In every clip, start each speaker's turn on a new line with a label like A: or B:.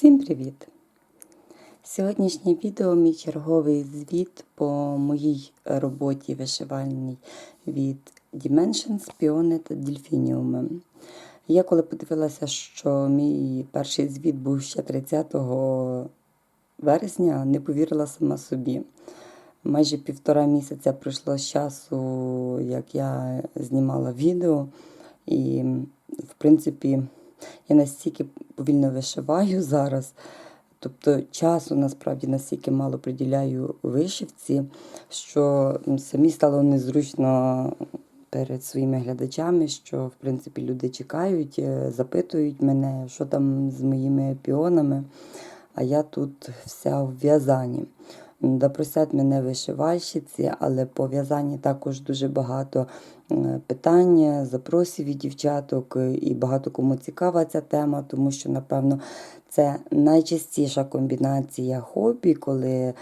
A: Всім привіт! Сьогоднішнє відео мій черговий звіт по моїй роботі вишивальній від Dimensions, Піони та Дельфініуми. Я коли подивилася, що мій перший звіт був ще 30 вересня, не повірила сама собі. Майже півтора місяця пройшло з часу, як я знімала відео, і, в принципі, я настільки повільно вишиваю зараз. Тобто часу насправді настільки мало приділяю вишивці, що самі стало незручно перед своїми глядачами, що в принципі люди чекають, е, запитують мене, що там з моїми піонами. А я тут вся в в'язанні. Допросять мене вишивальщиці, але по в'язанні також дуже багато е, питань, запросів від дівчаток, і багато кому цікава ця тема, тому що, напевно, це найчастіша комбінація хобі, коли е,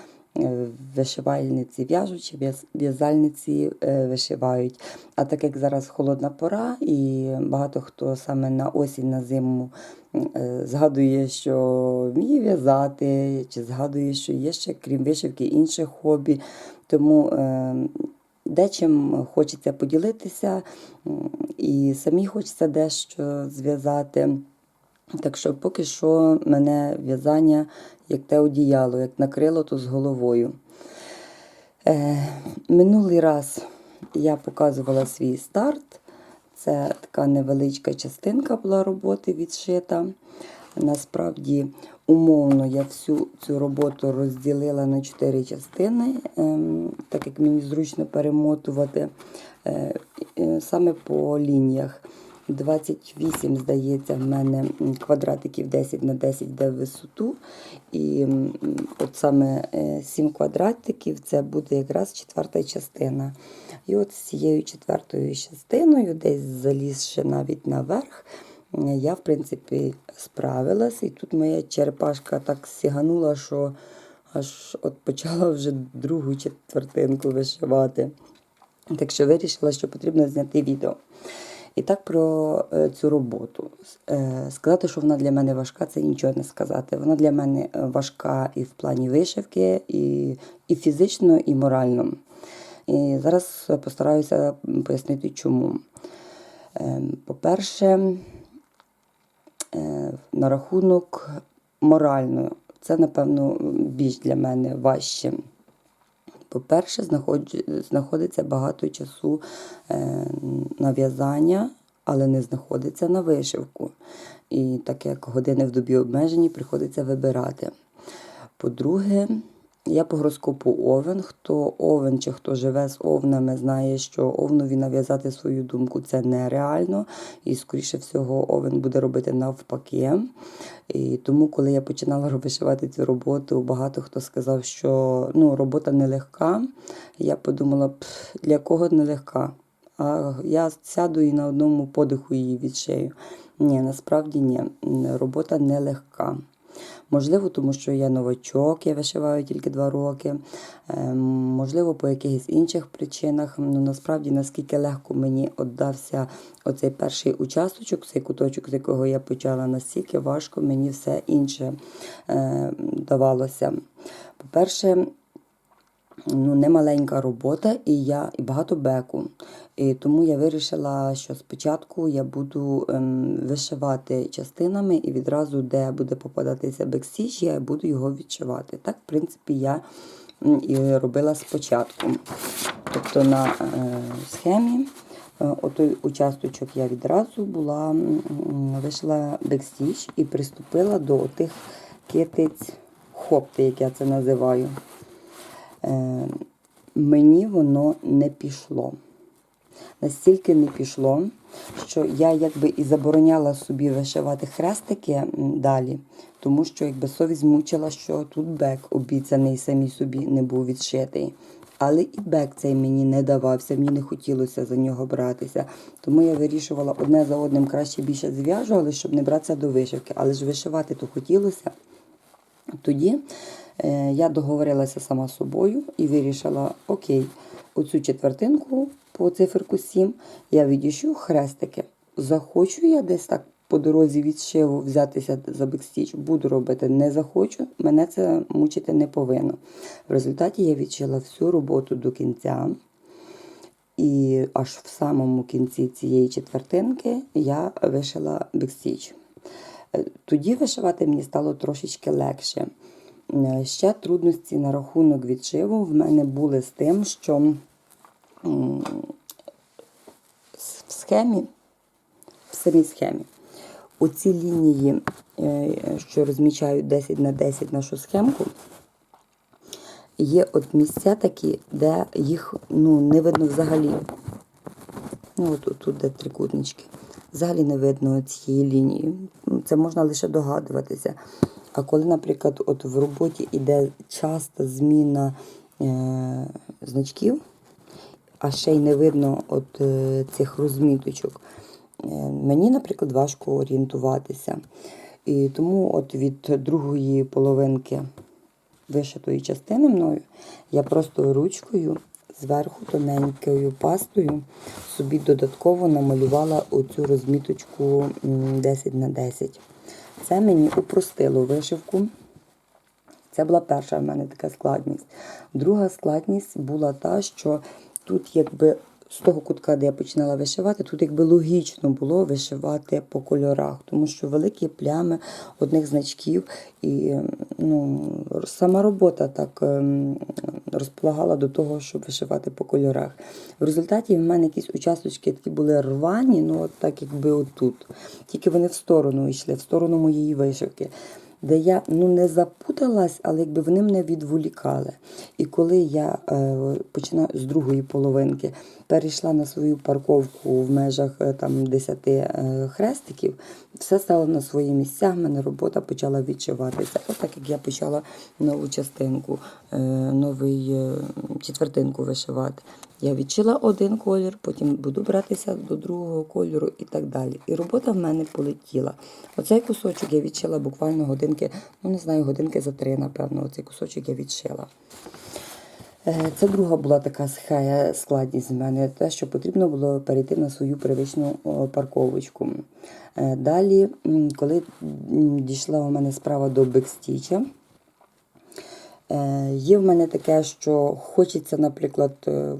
A: вишивальниці в'яжуть, в'язальниці е, вишивають. А так як зараз холодна пора, і багато хто саме на осінь, на зиму е, згадує, що вміє в'язати, чи згадує, що є ще, крім вишивки, інше хобі. Тому е, дечим хочеться поділитися, і самі хочеться дещо зв'язати. Так що поки що мене в'язання як те одіяло, як накрило, то з головою. Е, минулий раз я показувала свій старт. Це така невеличка частинка була роботи відшита. Насправді, умовно, я всю цю роботу розділила на чотири частини, ем, так як мені зручно перемотувати е, е, саме по лініях. 28, здається, в мене квадратиків 10 на 10 йде в висоту. І от саме 7 квадратиків це буде якраз четверта частина. І от з цією четвертою частиною, десь залізши навіть наверх, я, в принципі, справилась. І тут моя черепашка так сіганула, що аж от почала вже другу четвертинку вишивати. Так що вирішила, що потрібно зняти відео. І так про е, цю роботу. Е, Сказати, що вона для мене важка, це нічого не сказати. Вона для мене е, важка і в плані вишивки, і, і фізично, і морально. І зараз постараюся пояснити, чому. По-перше, на рахунок морального, це, напевно, більш для мене важче. По-перше, знаходиться багато часу е, на в'язання, але не знаходиться на вишивку. І так як години в добі обмежені, приходиться вибирати. По-друге, я по гороскопу овен. Хто овен чи хто живе з овнами, знає, що овнові нав'язати свою думку це нереально. І, скоріше всього, овен буде робити навпаки. І тому, коли я починала вишивати цю роботу, багато хто сказав, що ну, робота нелегка. Я подумала, «Пф, для кого нелегка? А я сяду і на одному подиху її відшию. Ні, насправді ні. Робота нелегка. Можливо, тому що я новачок, я вишиваю тільки два роки. Е, Можливо, по якихось інших причинах. Ну, насправді, наскільки легко мені віддався оцей перший участочок, цей куточок, з якого я почала, настільки важко мені все інше е, давалося. По-перше, ну, немаленька робота і я і багато беку. І тому я вирішила, що спочатку я буду ем, вишивати частинами і відразу, де буде попадатися бекстіч, я буду його відшивати. Так, в принципі, я і робила спочатку. Тобто на е, схемі е, отой участочок я відразу була м, вишила бекстіч і приступила до тих китиць хопти, як я це називаю мені воно не пішло. Настільки не пішло, що я якби і забороняла собі вишивати хрестики далі, тому що якби совість мучила, що тут бек обіцяний самій собі не був відшитий. Але і бек цей мені не давався, мені не хотілося за нього братися. Тому я вирішувала одне за одним краще більше зв'яжу, але щоб не братися до вишивки. Але ж вишивати то хотілося. Тоді е, я договорилася сама з собою і вирішила: окей, оцю четвертинку по циферку 7 я відіщу хрестики. Захочу я десь так по дорозі відшиву взятися за бекстіч буду робити, не захочу, мене це мучити не повинно. В результаті я відшила всю роботу до кінця. І аж в самому кінці цієї четвертинки я вишила бекстіч. Е, Тоді вишивати мені стало трошечки легше. Е, Ще трудності на рахунок відшиву в мене були з тим, що в схемі, в самій схемі, оці лінії, е, що розмічають 10 на 10 нашу схемку, є от місця такі, де їх ну, не видно взагалі. Ну, от, тут де трикутнички. Взагалі не видно цієї лінії. Це можна лише догадуватися. А коли, наприклад, от в роботі йде часта зміна е, значків, а ще й не видно от е, цих розміточок, е, мені, наприклад, важко орієнтуватися. І тому от від другої половинки вишитої частини мною я просто ручкою зверху тоненькою пастою собі додатково намалювала оцю розміточку 10 на 10. Це мені упростило вишивку. Це була перша в мене така складність. Друга складність була та, що тут, якби з того кутка, де я починала вишивати, тут якби логічно було вишивати по кольорах, тому що великі плями одних значків, і ну, сама робота так ем, розполагала до того, щоб вишивати по кольорах. В результаті в мене якісь участочки такі були рвані, ну так якби отут. Тільки вони в сторону йшли, в сторону моєї вишивки де я ну не запуталась, але якби вони мене відволікали. І коли я е, починаю з другої половинки перейшла на свою парковку в межах е, там 10 е, хрестиків, все стало на свої місця, в мене робота почала відчуватися. Ось так як я почала нову частинку, е, новий е, четвертинку вишивати. Я відчила один колір, потім буду братися до другого кольору і так далі. І робота в мене полетіла. Оцей кусочок я відшила буквально годинки, ну не знаю, годинки за три, напевно, оцей кусочок я відшила. Е, Це друга була така складність в мене, те, що потрібно було перейти на свою привичну парковочку. Е, Далі, коли дійшла у мене справа до бекстіча, Е, Є в мене таке, що хочеться, наприклад,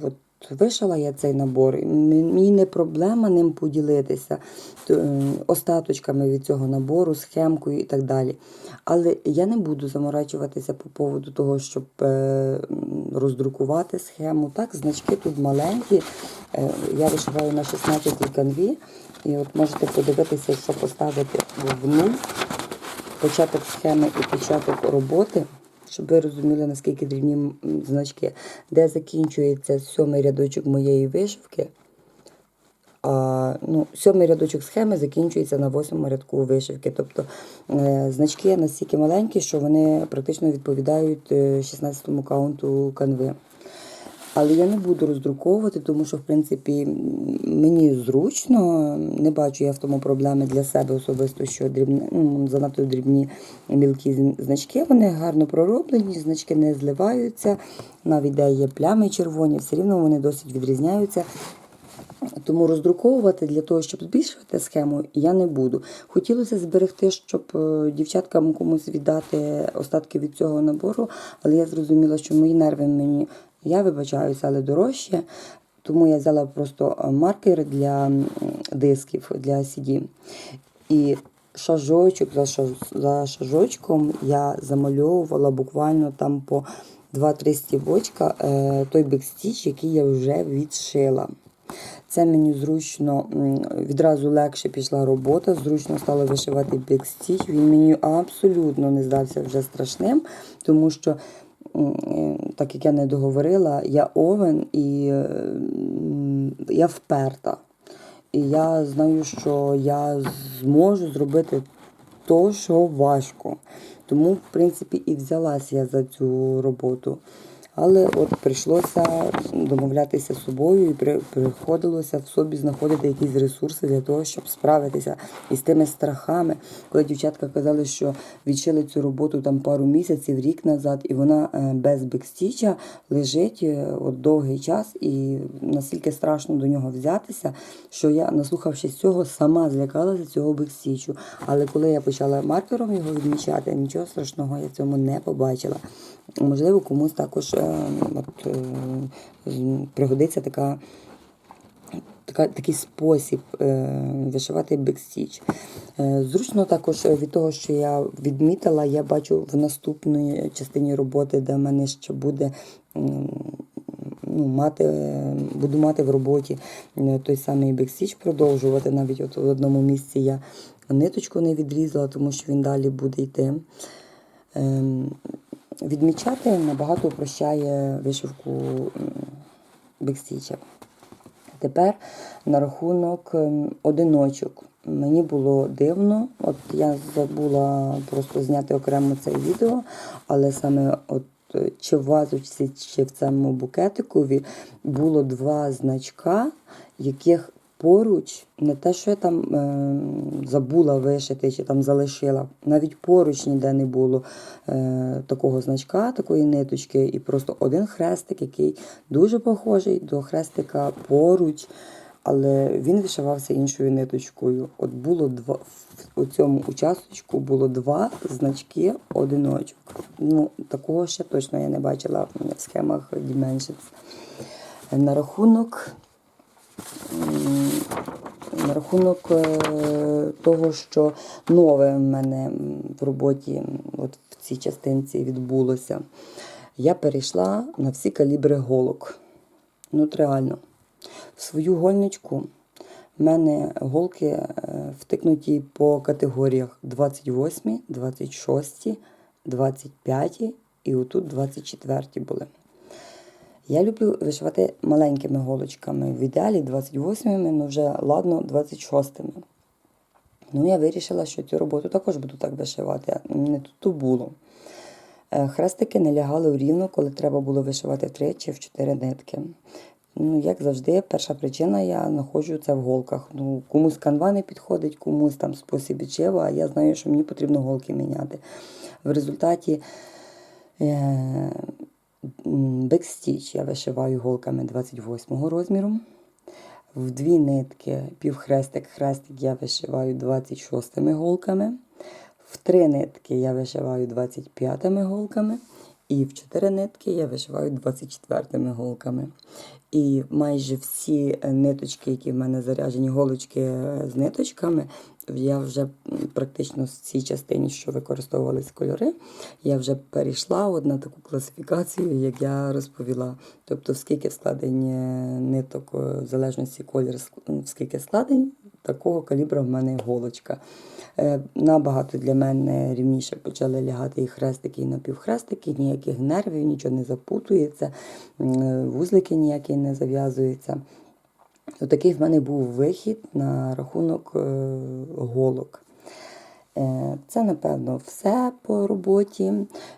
A: от вишила я цей набор, мені не проблема ним поділитися е, остаточками від цього набору, схемкою і так далі. Але я не буду заморачуватися по поводу того, щоб е, роздрукувати схему. Так, значки тут маленькі. Е, Я вишиваю на 16 канві, і от можете подивитися, що поставити в нуль початок схеми і початок роботи, щоб ви розуміли, наскільки дрібні значки, де закінчується сьомий рядочок моєї вишивки. А, ну, сьомий рядочок схеми закінчується на восьмому рядку вишивки. Тобто е, значки настільки маленькі, що вони практично відповідають е, 16-му каунту канви. Але я не буду роздруковувати, тому що, в принципі, мені зручно, не бачу я в тому проблеми для себе особисто, що дрібні, ну, занадто дрібні мілкі значки, вони гарно пророблені, значки не зливаються, навіть де є плями червоні, все рівно вони досить відрізняються. Тому роздруковувати для того, щоб збільшувати схему, я не буду. Хотілося зберегти, щоб е, дівчаткам комусь віддати остатки від цього набору, але я зрозуміла, що мої нерви мені, я вибачаюся, але дорожче. Тому я взяла просто е, маркер для дисків, для CD. І шажочок за, за шажочком я замальовувала буквально там по 2-3 стібочка е, той бекстіч, який я вже відшила. Це мені зручно, відразу легше пішла робота, зручно стало вишивати бекстіч. Він мені абсолютно не здався вже страшним, тому що, так як я не договорила, я овен і я вперта. І я знаю, що я зможу зробити то, що важко. Тому, в принципі, і взялася я за цю роботу. Але от прийшлося домовлятися з собою і при- приходилося в собі знаходити якісь ресурси для того, щоб справитися із тими страхами. Коли дівчатка казали, що відшили цю роботу там пару місяців, рік назад, і вона е, без бекстіча лежить е, от довгий час, і настільки страшно до нього взятися, що я, наслухавшись цього, сама злякалася цього бекстічу. Але коли я почала маркером його відмічати, нічого страшного я цьому не побачила. Можливо, комусь також е, от, е, пригодиться така така, такий спосіб е, вишивати бекстіч. Е, зручно також від того, що я відмітила, я бачу в наступній частині роботи, де в мене ще буде. Ну, мати, буду мати в роботі той самий бекстіч продовжувати. Навіть от в одному місці я ниточку не відрізала, тому що він далі буде йти. Відмічати набагато упрощає вишивку бекстіча. Тепер на рахунок одиночок. Мені було дивно, от я забула просто зняти окремо це відео, але саме от е, чи в вазочці, чи в цьому букетикові було два значка, яких поруч, не те, що я там е, забула вишити чи там залишила, навіть поруч ніде не було е, такого значка, такої ниточки, і просто один хрестик, який дуже похожий до хрестика поруч, але він вишивався іншою ниточкою. От було два у цьому участочку було два значки одиночок. Ну, такого ще точно я не бачила в схемах Dimensions. На рахунок на рахунок е, того, що нове в мене в роботі от в цій частинці відбулося, я перейшла на всі калібри голок. Ну, от реально. В свою гольничку в мене голки е, втикнуті по категоріях 28, 26, 25 і отут 24 були. Я люблю вишивати маленькими голочками. В ідеалі 28-ми, ну вже ладно, 26-ми. Ну, я вирішила, що цю роботу також буду так вишивати. Не тут було. Е, Хрестики не лягали рівно, коли треба було вишивати в 3 чи в 4 нитки. Ну, як завжди, перша причина, я знаходжу це в голках. Ну, комусь канва не підходить, комусь там спосіб відшиву, а я знаю, що мені потрібно голки міняти. В результаті е, бекстіч я вишиваю голками 28 розміру. В дві нитки півхрестик, хрестик я вишиваю 26 голками. В три нитки я вишиваю 25 голками. І в чотири нитки я вишиваю 24 голками. І майже всі ниточки, які в мене заряджені, голочки з ниточками, я вже практично з цій частині, що використовувались кольори, я вже перейшла от на таку класифікацію, як я розповіла. Тобто, скільки складень е, ниток, е, в залежності колір, скільки складень, такого калібра в мене голочка. Е, Набагато для мене рівніше почали лягати і хрестики, і напівхрестики, ніяких нервів, нічого не запутується, вузлики ніякі не зав'язуються. Отакий в мене був вихід на рахунок е, голок. Е, Це, напевно, все по роботі.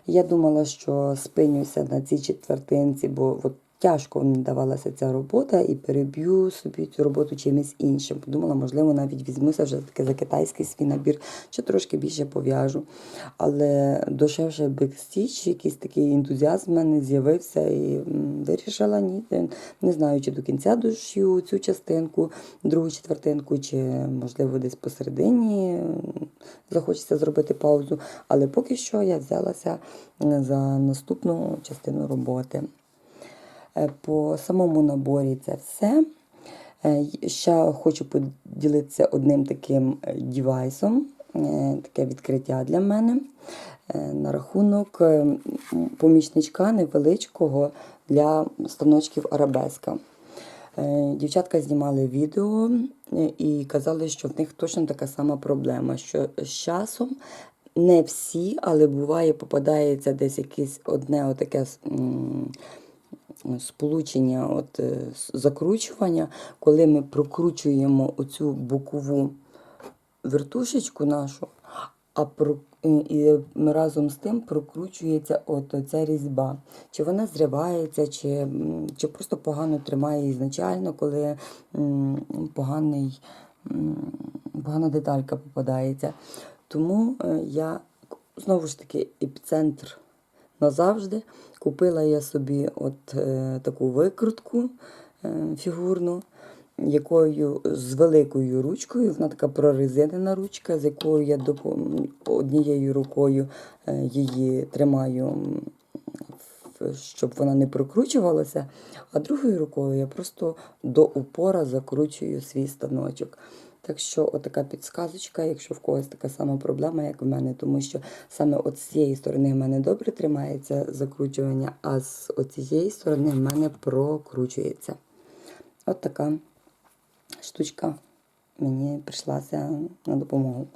A: Я думала, що спинюся на цій четвертинці, бо от тяжко мені давалася ця робота і переб'ю собі цю роботу чимось іншим. Подумала, можливо, навіть візьмуся вже таки за китайський свій набір, чи трошки більше пов'яжу. Але дошевше бекстіч, якийсь такий ентузіазм в мене з'явився і вирішила ні. Не знаю, чи до кінця дошью цю частинку, другу четвертинку, чи можливо десь посередині захочеться зробити паузу. Але поки що я взялася за наступну частину роботи. Е, По самому наборі це все. Е, Ще хочу поділитися одним таким е, дівайсом, таке відкриття для мене на рахунок помічничка невеличкого для станочків арабеска. Дівчатка знімали відео і казали, що в них точно така сама проблема, що з часом не всі, але буває, попадається десь якесь одне отаке сполучення, от, е, закручування, коли ми прокручуємо оцю бокову вертушечку нашу, а про, і, разом з тим прокручується от ця різьба. Чи вона зривається, чи, чи просто погано тримає ізначально, коли поганий, погана деталька попадається. Тому е, я знову ж таки епіцентр назавжди. Купила я собі от е, таку викрутку е, фігурну, якою з великою ручкою, вона така прорезинена ручка, з якою я однією рукою е, її тримаю, щоб вона не прокручувалася, а другою рукою я просто до упора закручую свій станочок. Так що отака підсказочка, якщо в когось така сама проблема, як в мене, тому що саме от з цієї сторони в мене добре тримається закручування, а з оцієї сторони в мене прокручується. От така штучка мені прийшлася на допомогу.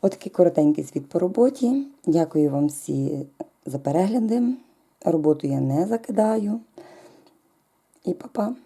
A: Отакий коротенький звіт по роботі. Дякую вам всі за перегляди. Роботу я не закидаю. І па-па!